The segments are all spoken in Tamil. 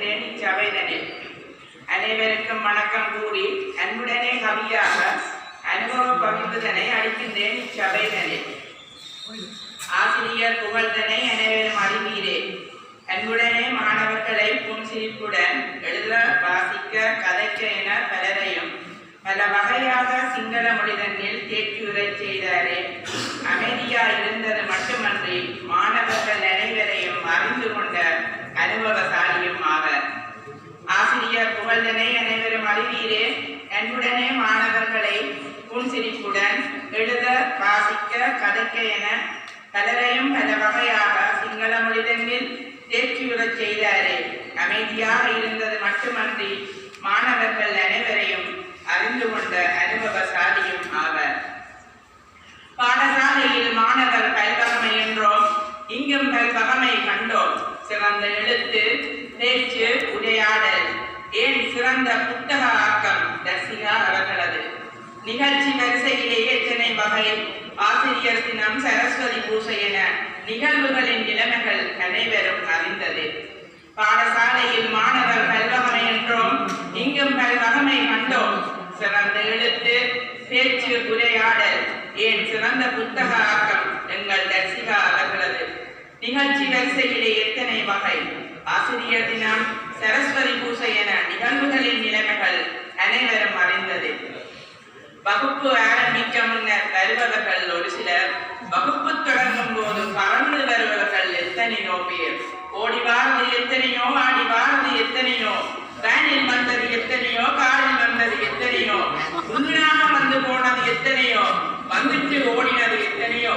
அளிக்கின்றேன் இச்சபைதனில் அனைவருக்கும் வணக்கம் கூறி அன்புடனே கவியாக அனுபவ பகிர்வுதனை அளிக்கின்றேன் இச்சபைதனில் ஆசிரியர் புகழ்தனை அனைவரும் அறிவீரே. அன்புடனே மாணவர்களை புன்சிரிப்புடன் எழுத வாசிக்க கதைக்க என பலரையும் பல வகையாக சிங்கள மொழிதனில் தேக்கியுரை செய்தாரே. அமைதியா இருந்தது மட்டுமன்றி மாணவர்கள் அனைவரையும் அறிந்து கொண்டு அனுபவசாலியும் ஆவர் ஆசிரியர் புகழ்தனை அனைவரும் அறிவீரே. அன்புடனே மாணவர்களை புன்சிரிப்புடன் எழுத வாசிக்க கதைக்க என பலரையும் பல வகையாக சிங்கள மொழிதனில் தேர்ச்சியுறச் செய்தாரே. அமைதியாக இருந்தது மட்டுமன்றி மாணவர்கள் அனைவரையும் அறிந்து கொண்ட அனுபவ சாதியும் ஆவர். பாடசாலையில் மாணவர் பல்வகமை என்றோம். இங்கும் பல்வகமை கண்டோம். சிறந்த எழுத்து பேச்சு உரையாடல். ஏன் சிறந்த புத்தக ஆக்கம் தர்சிகா அவர்களது? நிகழ்ச்சி வரிசையிலேயே எத்தனை வகை ஆசிரியர் தினம் சரஸ்வதி பூசை என நிகழ்வுகளின் நிலைமைகள் அனைவரும் அறிந்தது. பாடசாலையில் மாணவர் பல்வகமை என்றோம் இங்கும் பல்வகமை கண்டோம். சிறந்த எழுத்து பேச்சு உரையாடல் ஏன் சிறந்த புத்தக ஆக்கம் எங்கள் தர்சிகா அவர்களது? நிகழ்ச்சி வரிசையிலே எத்தனை வகை ஆசிரியர் தினம் சரஸ்வதி பூசை என நிகழ்வுகளின் நிலைமைகள் அனைவரும் அறிந்தது. வகுப்பு ஆரம்பிக்க முன்னர் வருபவர்கள் ஒரு சிலர் வகுப்பு தொடங்கும் போது பறந்து வருபவர்கள் எத்தனையோ பேர். ஓடி எத்தனையோ ஆடி எத்தனையோ வேனில் வந்தது எத்தனையோ காரில் வந்தது எத்தனையோ உண்மையாக வந்து போனது எத்தனையோ வந்துட்டு ஓடினது எத்தனையோ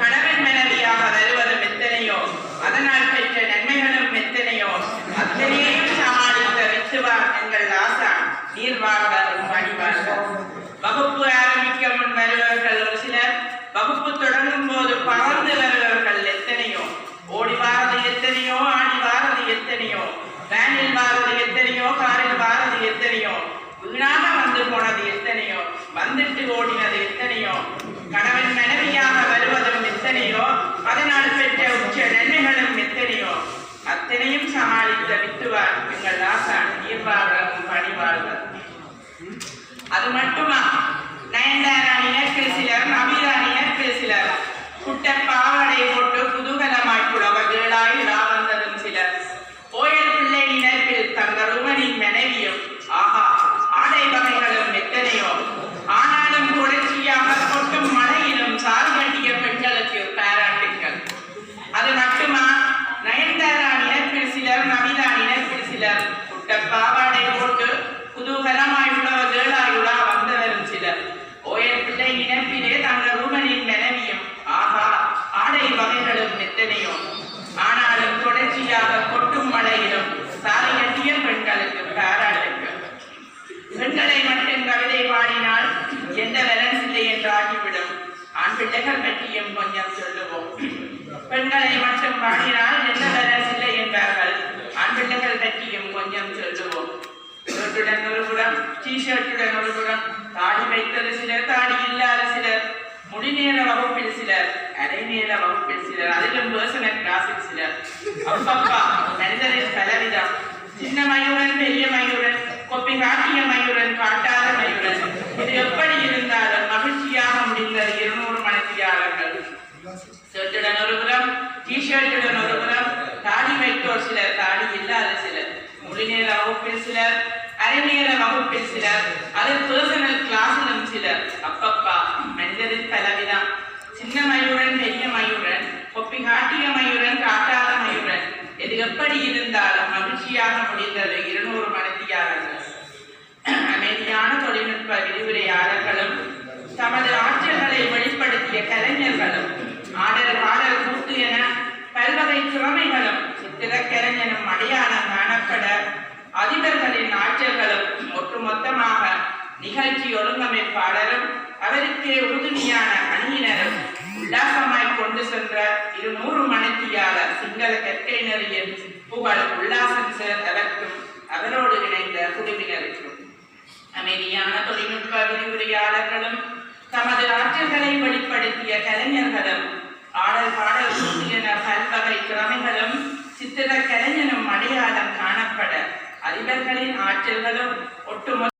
கணவன் மனைவியாக வருவதும் எத்தனையோ அதனால் பெற்ற நன்மைகளும் எத்தனையோ அத்தனையையும் சமாளித்த எங்கள் ஆசான் நீர்வாழ்வாரும் பணிவார்கள். வகுப்பு ஆரம்பிக்க முன் வருபவர்கள் ஒரு சிலர் வகுப்பு தொடங்கும் போது பறந்து வருபவர்கள் எத்தனையோ? ஓடி வாரது எத்தனையோ? ஆடி வாரது எத்தனையோ? வேனில் வாரது எத்தனையோ? காரில் வாரது எத்தனையோ? வீணாக வந்து போனது எத்தனையோ? வந்துட்டு ஓடினது எத்தனையோ? கணவன் மனைவியாக வருவதும் எத்தனையோ? அதனால் பெற்ற உச்ச நன்மைகளும் எத்தனையோ? அத்தனையும் சமாளித்த வித்துவார் எங்கள் ஆசான் நீர்வாழ்வரும் பணிவாழ்வர் அது மட்டுமா நயன்தாரா இனத்தில் சிலர் நவீரா இனத்தில் சிலர் குட்ட பாவாடை போட்டு குதூகலமாய் புலவர்களாய் விழா வந்ததும் சிலர் கோயில் பிள்ளை இனத்தில் தங்கள் உமனின் மனைவியும் ஆஹா ஆடை வகைகளும் எத்தனையோ ஆனாலும் தொடர்ச்சியாக கொட்டும் மழையிலும் சால் கட்டிய பெண்களுக்கு பாராட்டுக்கள் அது மட்டுமா நயன்தாரா இனத்தில் சிலர் நவீரா இனத்தில் சிலர் குட்ட பாவாடை போட்டு குதூகலமாய் உழவர்களாய் வந்தவரும் சிலர் ஓயல் பிள்ளை இனத்திலே தங்கள் ரூபனின் மனைவியும் ஆஹா ஆடை வகைகளும் எத்தனையோ ஆனாலும் தொடர்ச்சியாக கொட்டும் மழையிலும் சாலை கட்டிய பெண்களுக்கு பாராட்டுக்கள் பெண்களை மட்டும் கவிதை பாடினால் எந்த வேலன்ஸ் இல்லை என்று ஆகிவிடும் ஆண் பிள்ளைகள் பற்றியும் கொஞ்சம் சொல்லுவோம் பெண்களை மட்டும் பாடினால் இல்லை என்பார்கள் ஆண் பிள்ளைகள் பற்றியும் கொஞ்சம் சொல்லுவோம் ஷர்ட்டுடன் ஒரு புறம் டிஷர்ட்டுடன் ஒரு தாடி வைத்தது சிலர் தாடி இல்லாத சிலர் முடிநேர வகுப்பில் சிலர் அரை வகுப்பில் சிலர் அதிலும் பர்சனல் கிளாஸில் சிலர் அப்பப்பா மனிதரின் பலவிதம் சின்ன மயூரன் பெரிய மயூரன் கொப்பி காட்டிய மயூரன் காட்டாத மயூரன் இது எப்படி இருந்தாலும் மகிழ்ச்சியாக முடிந்தது இருநூறு மனத்தியாளர்கள் ஷர்ட்டுடன் ஒரு புறம் டிஷர்ட்டுடன் ஒரு புறம் தாடி வைத்தோர் சிலர் தாடி இல்லாத சிலர் முழுநேர வகுப்பில் சிலர் அரைநேர வகுப்பில் சிலர் அது பர்சனல் கிளாஸிலும் சிலர். அப்பப்பா மனிதரின் பலவிதம் சின்ன மயூரன் பெரிய மயூரன் கொப்பி காட்டிய மயூரன் காட்டாத மயூரன். இது எப்படி இருந்தாலும் மகிழ்ச்சியாக முடிந்தது இருநூறு மனத்தியாளர்கள் அமைதியான தொழில்நுட்ப விரிவுரையாளர்களும் தமது ஆற்றல்களை வெளிப்படுத்திய கலைஞர்களும் ஆடல் பாடல் கூட்டு என பல்வகை திறமைகளும் சித்திரக்கலைஞனும் அடையாளம் காணப்பட அதிபர்களின் ஆற்றல்களும் ஒட்டுமொத்தமாக நிகழ்ச்சி அவருக்கு உறுதுணையான அணியினரும் உல்லாசமாய் கொண்டு சென்ற இருநூறு மணித்தியாளர் சிங்கள கற்கை புகழ் உல்லாசம் சேர்ந்தவர்க்கும் அவரோடு இணைந்த குழுவினருக்கும் அமைதியான தொழில்நுட்ப விரிவுரையாளர்களும் தமது ஆற்றல்களை வெளிப்படுத்திய கலைஞர்களும் ஆடல் பாடல் என பல்வகை திறமைகளும் சித்திர கலைஞனும் அடையாளம் காணப்பட அதிபர்களின் ஆற்றல்களும் ஒட்டுமொத்த